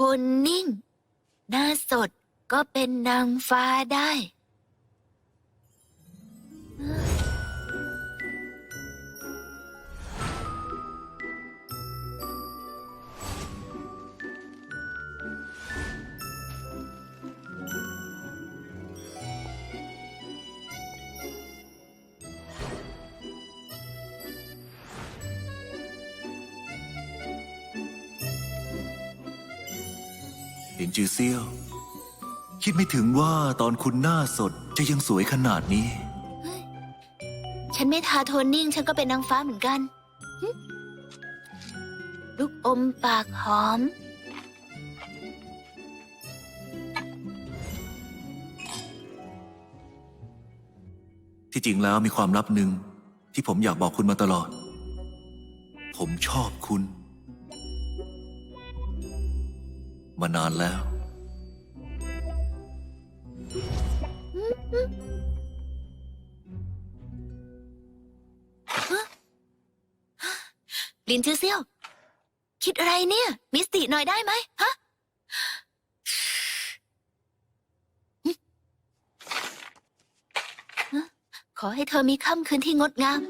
คนนิ่ง หน้าสดก็เป็นนางฟ้าได้ ห็นจือเซี่ยว คิดไม่ถึงว่าตอนคุณหน้าสดจะยังสวยขนาดนี้ ฉันไม่ทาโทนนิ่ง ฉันก็เป็นนางฟ้าเหมือนกันหึลูกอมปากหอม ที่จริงแล้วมีความลับหนึ่งที่ผมอยากบอกคุณมาตลอด ผมชอบคุณ มานานแล้ว ลินจือเซี่ยว คิดอะไรเนี่ย มิสติหน่อยได้ไหมฮะ ขอให้เธอมีค่ำคืนที่งดงาม